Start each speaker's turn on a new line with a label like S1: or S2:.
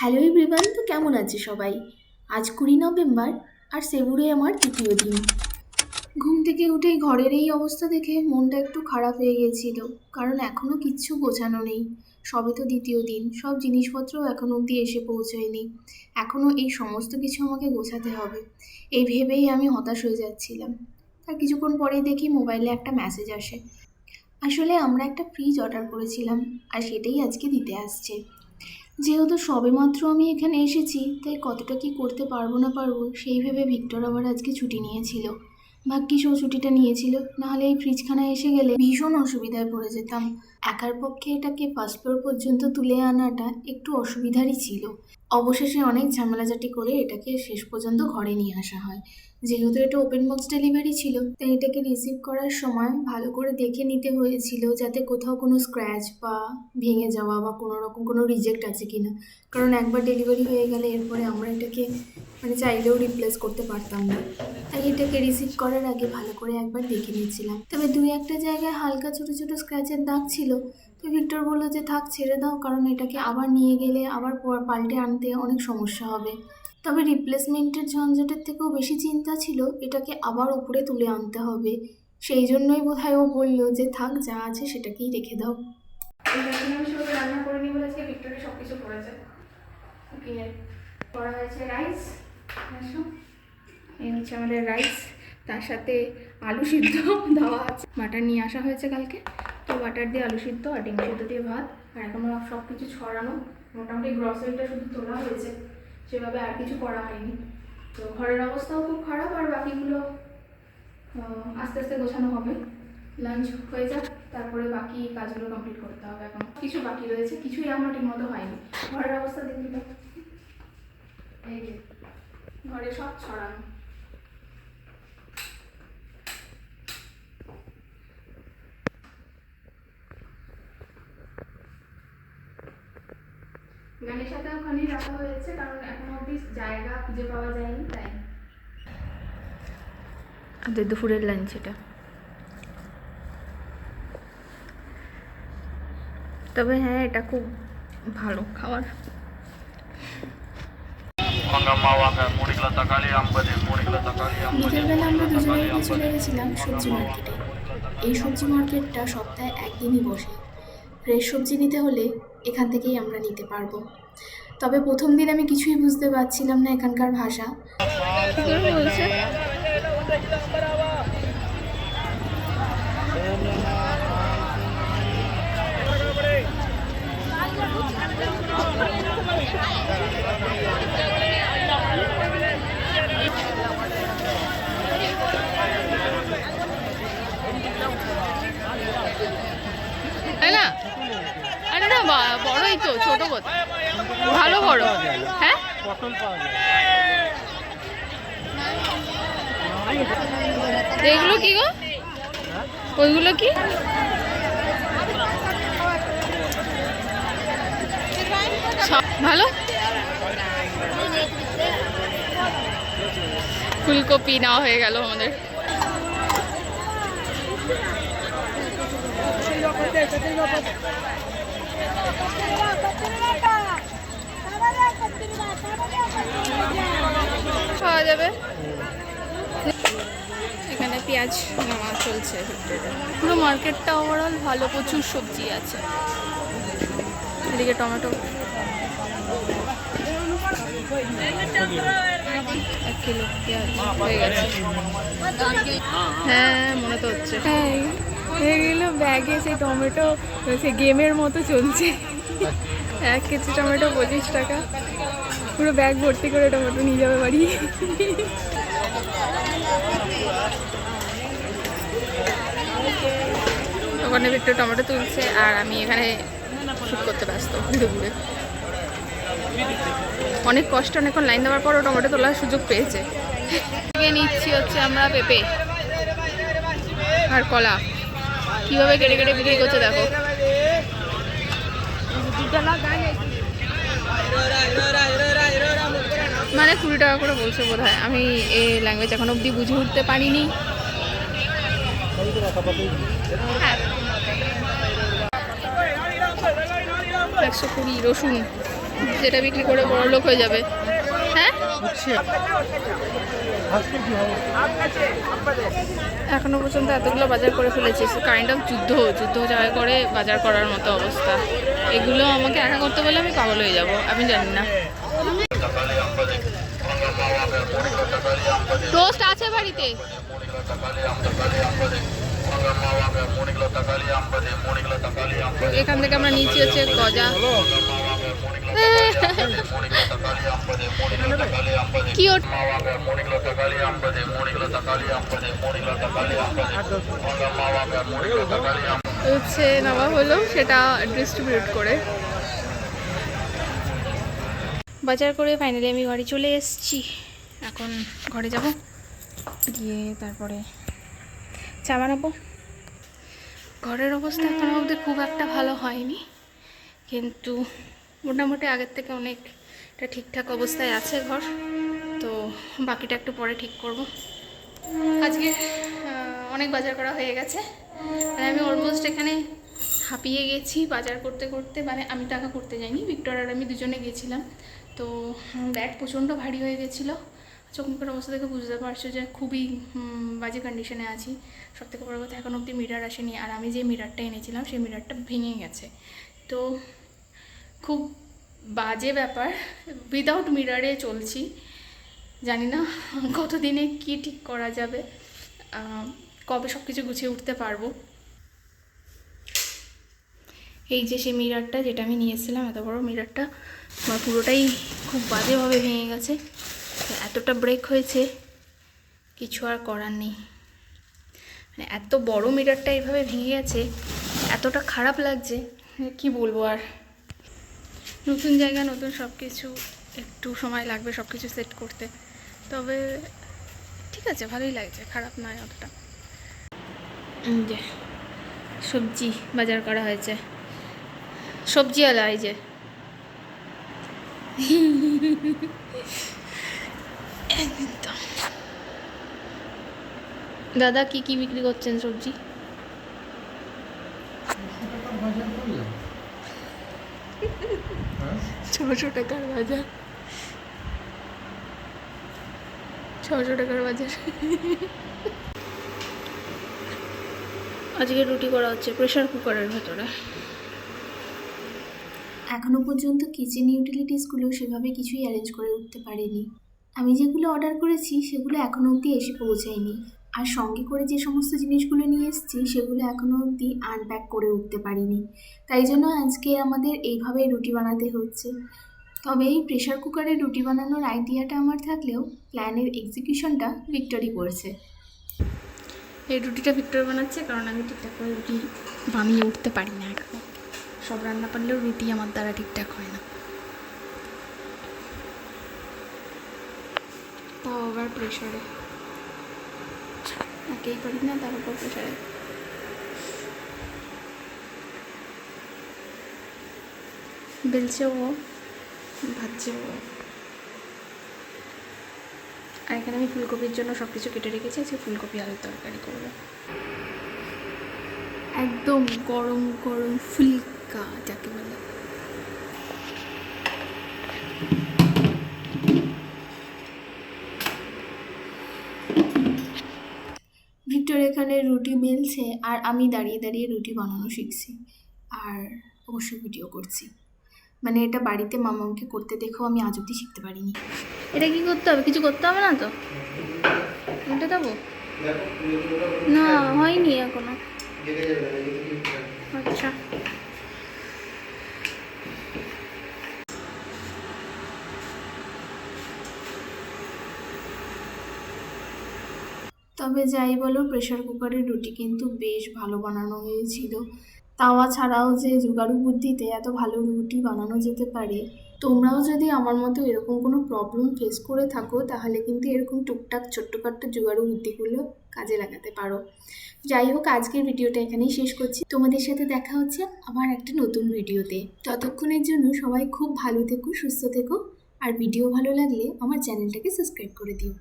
S1: Hello everyone তো কেমন আছে সবাই? আজ কুড়ি নভেম্বর আর সেবুরে আমার তৃতীয় দিন। ঘুম থেকে উঠেই ঘরের এই অবস্থা দেখে মনটা একটু খারাপ হয়ে গেছিল, কারণ এখনও কিচ্ছু গোছানো নেই। সবে তো দ্বিতীয় দিন, সব জিনিসপত্র এখন অবধি এসে পৌঁছয়নি। এখনও এই সমস্ত কিছু আমাকে গোছাতে হবে। এই ভেবেই আমি হতাশ হয়ে যাচ্ছিলাম। তার কিছুক্ষণ পরেই দেখি মোবাইলে একটা মেসেজ আসে। আসলে আমরা একটা ফ্রিজ অর্ডার করেছিলাম, আর সেটাই আজকে দিতে আসছে। যেহেতু সবেমাত্র আমি এখানে এসেছি, তাই কতটা কি করতে পারব না পারব, সেই ভেবে ভিক্টর আবার আজকে ছুটি নিয়েছিল। ভাগ্যিস ও ছুটিটা নিয়েছিল, নাহলে এই ফ্রিজখানায় এসে গেলে ভীষণ অসুবিধায় পড়ে যেতাম। একার পক্ষে এটাকে পাসপোর্ট পর্যন্ত তুলে আনাটা একটু অসুবিধারই ছিল। অবশেষে অনেক ঝামেলাঝাটি করে এটাকে শেষ পর্যন্ত ঘরে নিয়ে আসা হয়। যেহেতু এটা ওপেন বক্স ডেলিভারি ছিল, তাই এটাকে রিসিভ করার সময় ভালো করে দেখে নিতে হয়েছিল যাতে কোথাও কোনো স্ক্র্যাচ বা ভেঙে যাওয়া বা কোনো রকম কোনো রিজেক্ট আছে কি না কারণ একবার ডেলিভারি হয়ে গেলে এরপরে আমরা এটাকে মানে চাইলেও রিপ্লেস করতে পারতাম না। তাই এটাকে রিসিভ করার আগে ভালো করে একবার দেখে নিয়েছিলাম। তবে দুই একটা জায়গায় হালকা ছোটো ছোটো স্ক্র্যাচের দাগ ছিল। তো ভিক্টর বলল যে, থাক, ছেড়ে দাও, কারণ এটাকে আবার নিয়ে গেলে আবার পাল্টে আনতে অনেক সমস্যা হবে। তবে রিপ্লেসমেন্টের ঝঞ্ঝাটের থেকেও বেশি চিন্তা ছিল, এটাকে আবার উপরে তুলে আনতে হবে। সেই জন্যই বোধহয় ও বলল যে, থাক, যা আছে সেটাকেই রেখে দাও।
S2: সব কিছু করা হয়েছে রাইস এই হচ্ছে আমাদের রাইস তার সাথে আলু সিদ্ধ দেওয়া আছে। বাটার নিয়ে আসা হয়েছে কালকে। তো বাটার দিয়ে আলু সিদ্ধ আর ডিম সিদ্ধ দিয়ে ভাত। আর এখন আমার সব কিছু ছড়ানো। মোটামুটি গ্রসারিটা শুধু তোলা হয়েছে। সেভাবে আর কিছু করা হয়নি। তো ঘরের অবস্থাও খুব খারাপ আর বাকিগুলো আস্তে আস্তে গোছানো হবে। লাঞ্চ হয়ে যাক, তারপরে বাকি কাজগুলো কমপ্লিট করতে হবে এখন। কিছু বাকি রয়েছে, কিছুই আমার ঠিক মতো হয়নি। ঘরের অবস্থা দেখি তো। ঘরে সব ছড়ানো। রাখা হয়েছে কারণ এখন অব্দি জায়গা খুঁজে পাওয়া যায়নি তাই। আমাদের দুপুরের লাঞ্চ এটা। তবে হ্যাঁ এটা খুব ভালো
S1: খাওয়ার আমরা চলে গেছিলাম সবজি মার্কেটে এই সবজি মার্কেটটা সপ্তাহে একদিনই বসে। ফ্রেশ সবজি নিতে হলে এখান থেকেই আমরা নিতে পারব। তবে প্রথম দিন আমি কিছুই বুঝতে পারছিলাম না এখানকার ভাষা।
S2: বলছে তাই না আরে না বা- বড়ই তো, ছোট কোথায়? ভালো বড় হ্যাঁ? এগুলো কি গো? ওইগুলো কি? ভালো? ফুলকপি নেওয়া হয়ে গেল আমাদের। খাওয়া যাবে? এখানে পেঁয়াজ নেওয়া চলছে পুরো মার্কেটটা ওভারঅল ভালো, প্রচুর সবজি আছে। এদিকে টমেটো। হয়ে মনে তো হচ্ছে।
S3: হ্যাঁ ব্যাগে সেই টমেটো গেমের মতো চলছে। এক কেজি টমেটো পঁচিশ টাকা। পুরো ব্যাগ ভর্তি করে টমেটো নিয়ে যাবে বাড়ি।
S2: ওখানে একটু টমেটো তুলছে আর আমি এখানে শুট করতে ব্যস্ত ঘুরে ঘুরে অনেক কষ্ট অনেকক্ষণ লাইন দেওয়ার পরও টমেটো তোলার সুযোগ পেয়েছে। নিচ্ছি হচ্ছে আমরা পেঁপে আর কলা। কীভাবে কেটে কেটে বিক্রি করছে দেখো। মানে কুড়ি টাকা করে বলছে বোধ আমি এই ল্যাঙ্গুয়েজ এখন অবধি বুঝে উঠতে পারিনি। হ্যাঁ। একশো কুড়ি রসুন, যেটা বিক্রি করে বড় লোক হয়ে যাবে। হ্যাঁ? এখনও পর্যন্ত এতগুলো বাজার করে ফেলেছি। কাইন্ড অফ যুদ্ধ যুদ্ধ জয় করে বাজার করার মতো অবস্থা। এগুলো আমাকে একা করতে বলে আমি পাগল হয়ে যাব। আমি জানি না। টোস্ট আছে বাড়িতে? এখান থেকে আমরা নিচে হচ্ছে গজা। কি নেওয়া হলো, সেটা ডিস্ট্রিবিউট করে। বাজার করে ফাইনালি আমি বাড়ি চলে এসেছি। এখন ঘরে যাব। গিয়ে তারপরে চা বানাবো। ঘরের অবস্থা এখনও অবধি খুব একটা ভালো হয়নি। কিন্তু মোটামুটি আগের থেকে অনেকটা ঠিকঠাক অবস্থায় আছে ঘর। তো বাকিটা একটু পরে ঠিক করব। আজকে অনেক বাজার করা হয়ে গেছে। মানে আমি অলমোস্ট এখানে হাঁপিয়ে গেছি বাজার করতে করতে মানে আমি টাকা করতে যাইনি ভিক্টর আর আমি দুজনে গেছিলাম। তো ব্যাগ প্রচণ্ড ভারী হয়ে গেছিল। চোখ মুখের অবস্থা থেকে বুঝতে পারছ যে খুবই বাজে কন্ডিশনে আছি। সব থেকে বড় কথা, এখন অবধি মিরার আসেনি। আর আমি যে মিরারটা এনেছিলাম, সেই মিরারটা ভেঙে গেছে। তো, খুব বাজে ব্যাপার। উইদাউট মিরারে চলছি। জানি না কতদিনে কি ঠিক করা যাবে। কবে সব কিছু গুছিয়ে উঠতে পারব। এই যে সেই মিরারটা যেটা আমি নিয়েছিলাম, এত বড় মিরারটা আমার পুরোটাই খুব বাজেভাবে ভেঙে গেছে। এতটা ব্রেক হয়েছে, কিছু আর করার নেই। মানে এত বড় মিটারটা এভাবে ভেঙে গেছে, এতটা খারাপ লাগছে কি বলব আর? নতুন জায়গা, নতুন সব কিছু একটু সময় লাগবে সব কিছু সেট করতে। তবে ঠিক আছে, ভালোই লাগছে, খারাপ নয় অতটা। যে সবজি বাজার করা হয়েছে। সবজিওয়ালা এই যে। দাদা কি কি বিক্রি করছেন সবজি? ছশো টাকার বাজার। ছশো টাকার বাজার। আজকে রুটি করা হচ্ছে প্রেশার কুকারের ভেতরে।
S1: এখনও পর্যন্ত কিচেন ইউটিলিটিসগুলো সেভাবে কিছুই অ্যারেঞ্জ করে উঠতে পারিনি। আমি যেগুলো অর্ডার করেছি, সেগুলো এখনও অবধি এসে পৌঁছায়নি। আর সঙ্গে করে যে সমস্ত জিনিসগুলো নিয়ে এসেছি, সেগুলো এখনও অবধি আনপ্যাক করে উঠতে পারিনি। তাই জন্য আজকে আমাদের এইভাবে রুটি বানাতে হচ্ছে। তবে এই প্রেশার কুকারে রুটি বানানোর আইডিয়াটা আমার থাকলেও প্ল্যানের এক্সিকিউশনটা ভিক্টরি করছে।
S2: এই রুটিটা ভিক্টর বানাচ্ছে, কারণ আমি ঠিকঠাক করে রুটি বানিয়ে উঠতে পারি না এখন। সব রান্না পারলেও রুটি আমার দ্বারা ঠিকঠাক হয় না। তাও আবার প্রেশারে একেই পারি না, তার উপর প্রেশারে বেলছেও ও ভাজছেও ও। আর এখানে আমি ফুলকপির জন্য সব কিছু কেটে রেখেছি, আজকে ফুলকপি আলুর তরকারি করব। একদম গরম গরম ফুলকা যাকে বলে
S1: ভিক্টর এখানে রুটি বেলছে আর আমি দাঁড়িয়ে দাঁড়িয়ে রুটি বানানো শিখছি আর অবশ্যই ভিডিও করছি। মানে এটা বাড়িতে মামাকে করতে দেখেও আমি আজ অব্দি শিখতে পারিনি।
S2: এটা কি করতে হবে? কিছু করতে হবে না তো? উল্টে দেবো? না হয়নি এখনও। আচ্ছা।
S1: তবে যাই বলো প্রেশার কুকারের রুটি কিন্তু বেশ ভালো বানানো হয়েছিল। তাওয়া ছাড়াও যে জোগাড়ু বুদ্ধিতে এত ভালো রুটি বানানো যেতে পারে, তোমরাও যদি আমার মতো এরকম কোনো প্রবলেম ফেস করে থাকো, তাহলে কিন্তু এরকম টুকটাক ছোট্টখাট্ট জোগাড়ু বুদ্ধিগুলো কাজে লাগাতে পারো। যাই হোক, আজকের ভিডিওটা এখানেই শেষ করছি। তোমাদের সাথে দেখা হচ্ছে আবার একটা নতুন ভিডিওতে। ততক্ষণের জন্য সবাই খুব ভালো থেকো, সুস্থ থেকো, আর ভিডিও ভালো লাগলে আমার চ্যানেলটাকে সাবস্ক্রাইব করে দিও।